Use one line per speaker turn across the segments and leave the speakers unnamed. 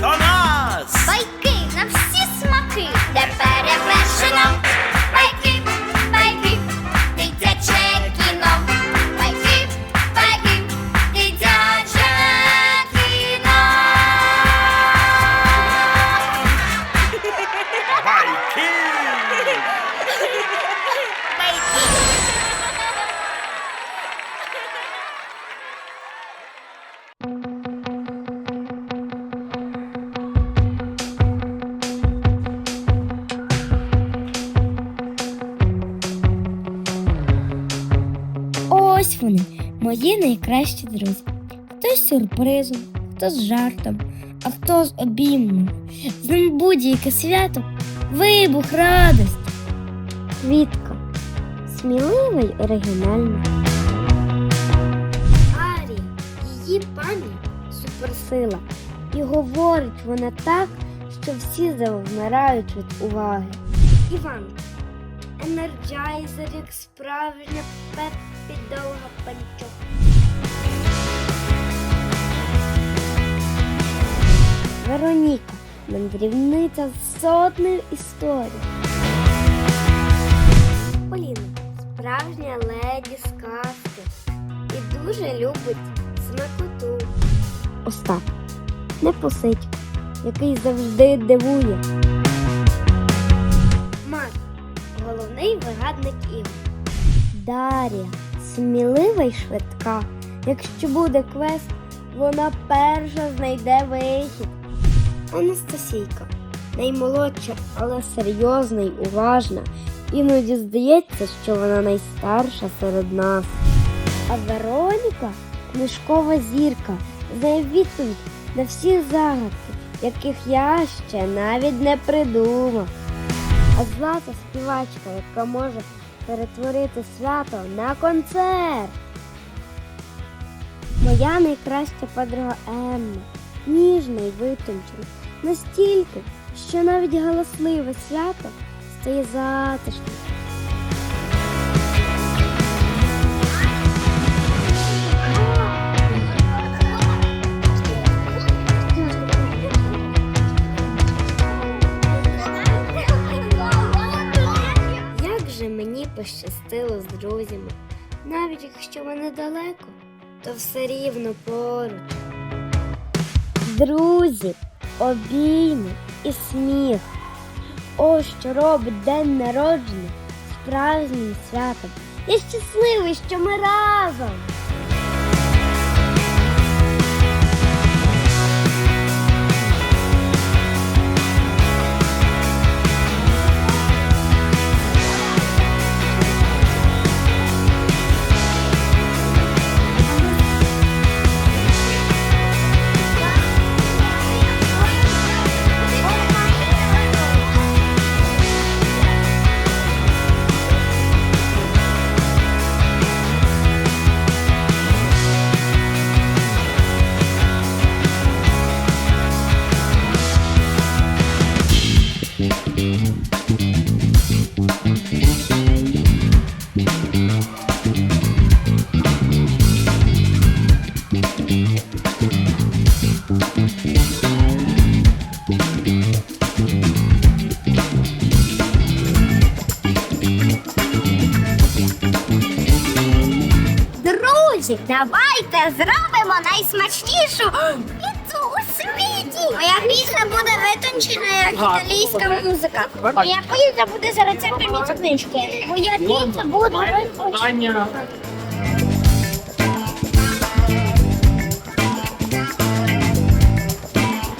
Tanrı мої найкращі друзі. Хто з сюрпризом, хто з жартом, а хто з обіймом. З ним будь-яке свято, вибух, радость. Квітка. Сміливий, оригінальний. Арія. Її пам'ять суперсила. І говорить вона так, що всі завмирають від уваги. Іван. Енерджайзер, як справжня Пеппі довга панчох. Вероніка, мандрівниця з сотнею історій. Поліна, справжня леді з казки і дуже любить смакоту. Остап, непосидько, який завжди дивує. Марк, головний вигадник ігор. Дар'я, смілива й швидка. Якщо буде квест, вона перша знайде вихід. Анастасійка, наймолодша, але серйозна й уважна. Іноді здається, що вона найстарша серед нас. А Вероніка книжкова зірка, знає відповідь на всі загадки, яких я ще навіть не придумав. А злата співачка, яка може перетворити свято на концерт. Моя найкраща подруга Емма, ніжна й витончена, настільки, що навіть галасливе свято стає затишним. Якщо вони далеко, то все рівно поруч. Друзі, обійми і сміх. Ось що робить день народження справжнім святом. Я щасливий, що ми разом.
Давайте зробимо найсмачнішу піцу у світі. Моя піца буде витончена, як італійська музика. Моя піца буде за рецептами з книжки. Моя піца буде витончена.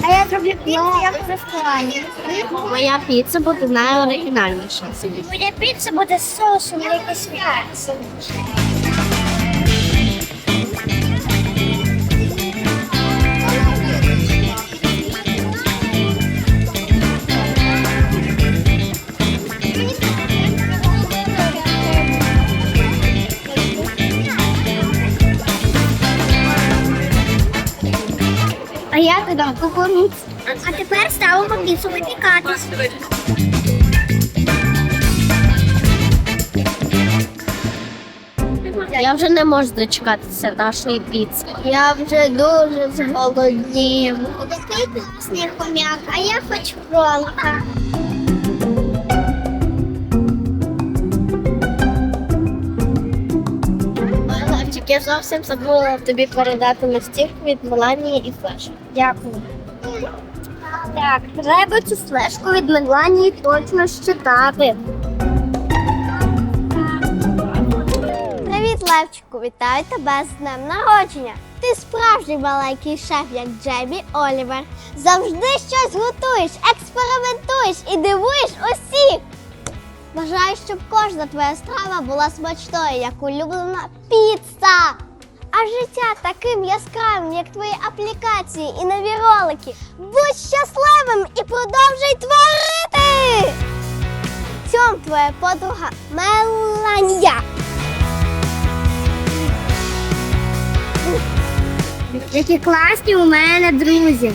А я зроблю піцу, як.
Моя піца буде найоригінальніша.
Моя піца буде з соусом якийсь
я додам кукурудзу.
А тепер ставимо піцу випікатись.
Я Я вже не можу дочекатися нашої піци. Я вже дуже зголоднів.
Такий класний хомяк, а я хочу кролика.
Я зовсім забула тобі передати листівку від Меланії і Флеш.
Дякую. Так, треба цю флешку від Меланії точно щитати.
Привіт, Левчику! Вітаю тебе з днем народження! Ти справжній маленький шеф, як Джебі Олівер. Завжди щось готуєш, експериментуєш і дивуєш усіх. Бажаю, щоб кожна твоя страва була смачною, як улюблена піца. А життя таким яскравим, як твої аплікації і нові ролики. Будь щасливим і продовжуй творити! Цьом твоя подруга Меланія.
Які класні у мене друзі.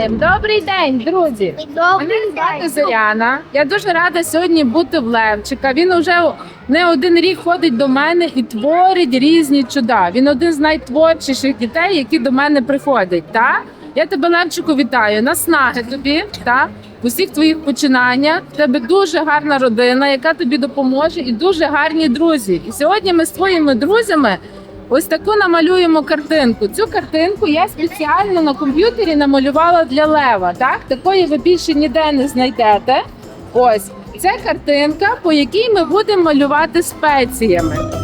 Сідаємо. Добрий день, друзі. Мене звати Зоряна. Я дуже рада сьогодні бути в Левчика. Він уже не один рік ходить до мене і творить різні чуда. Він один з найтворчіших дітей, які до мене приходять. Так? Я тебе, Левчику, вітаю. Наснаги тобі, так? В усіх твоїх починаннях. В тебе дуже гарна родина, яка тобі допоможе, і дуже гарні друзі. І сьогодні ми з твоїми друзями Ось таку намалюємо картинку. Цю картинку я спеціально на комп'ютері намалювала для Лева. Так, такої ви більше ніде не знайдете. Ось це картинка, по якій ми будемо малювати спеціями.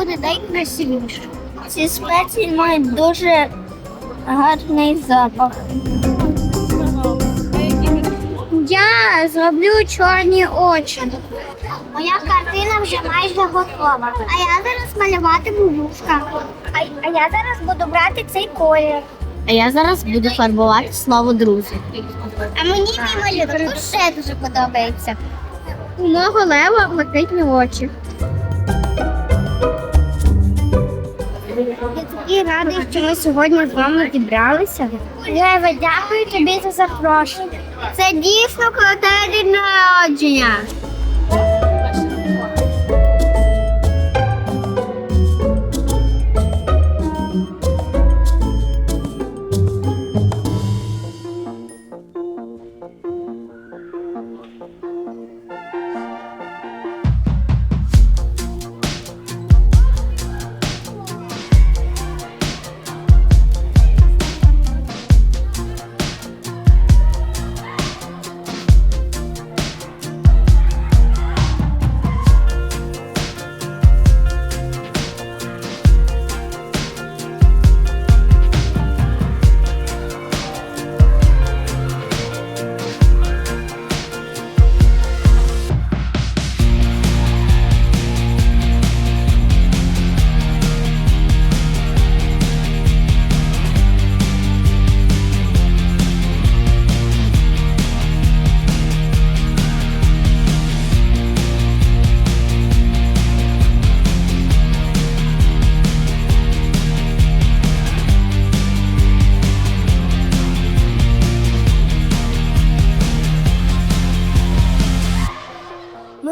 Буде найкрасивіша. Ці спеції мають дуже гарний запах. Я зроблю чорні очі. Моя картина вже майже готова. А я зараз малюватиму вушка. А, а я зараз буду брати цей колір.
А я зараз буду фарбувати слово друзі.
А мені мій малюнок дуже дуже подобається. У мого лева блакитні очі. Такий радий, що ми сьогодні з вами зібралися. Лева, дякую тобі за запрошення. Це дійсно круте день народження.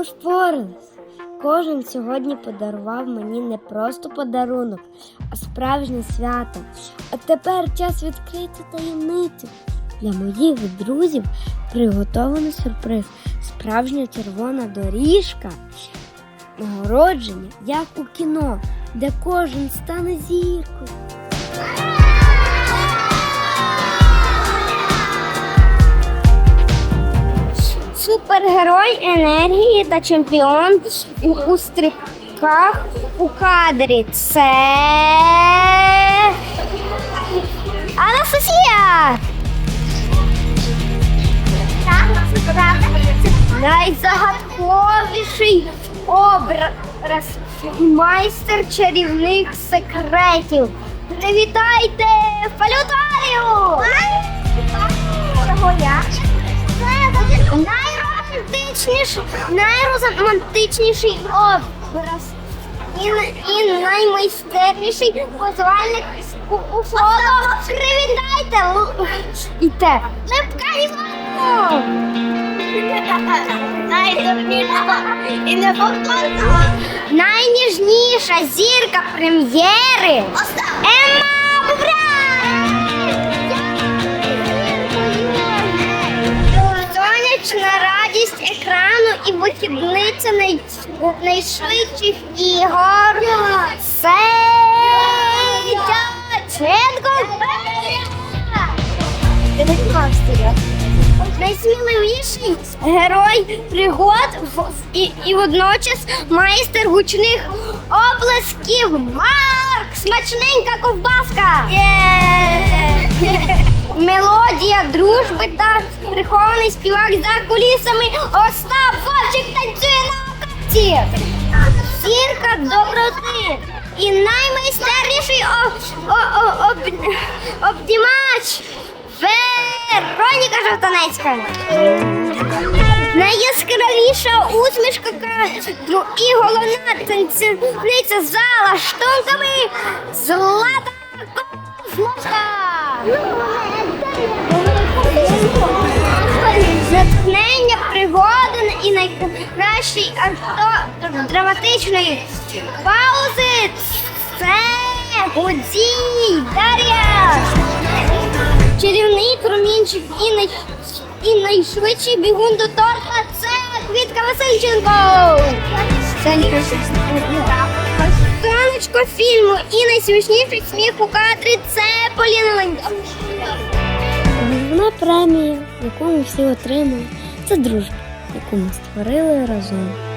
Впорались. Кожен сьогодні подарував мені не просто подарунок, а справжнє свято. А тепер час відкрити таємницю. Для моїх друзів приготований сюрприз. Справжня червона доріжка. Нагородження, як у кіно, де кожен стане зіркою.
Супергерой енергії та чемпіон у, стрибках у кадрі. Це Анастасія! Найзагадковіший образ майстер чарівних секретів. Привітайте Фалютарію! Найромантичніший, найромантичніший образ і, і наймайстерніший позвальник у, у фото. Привітайте! І те. Липка Іванко!
І.
Найніжніша зірка прем'єри Емма Бубран! Сонячна екрану і вихідниця най... найшвидших ігор. Це Дяченко Найсміливіший герой пригод і, і водночас майстер гучних оплесків Марк! Смачненька ковбаска! Мелодія дружби та прихований співак за кулісами Остап Вовчик танцює на окапці! Зірка доброти і наймайстерніший о, о, о, об, обдімач Вероніка Жовтанецька. Найяскравіша усмішка і головна танцівниця зала штунками Злата Козловська. Затхнення пригоди і найкращий авто драматичної паузи це Гудзій Дар'я. Чарівний промінчик і, най... і найшвидший бігун до торта це Квітка Васильченко. Сонечко фільму і найсмішніший сміх у кадрі це Поліна Ленька.
Головна премія, яку ми всі отримали, це дружба, яку ми створили разом.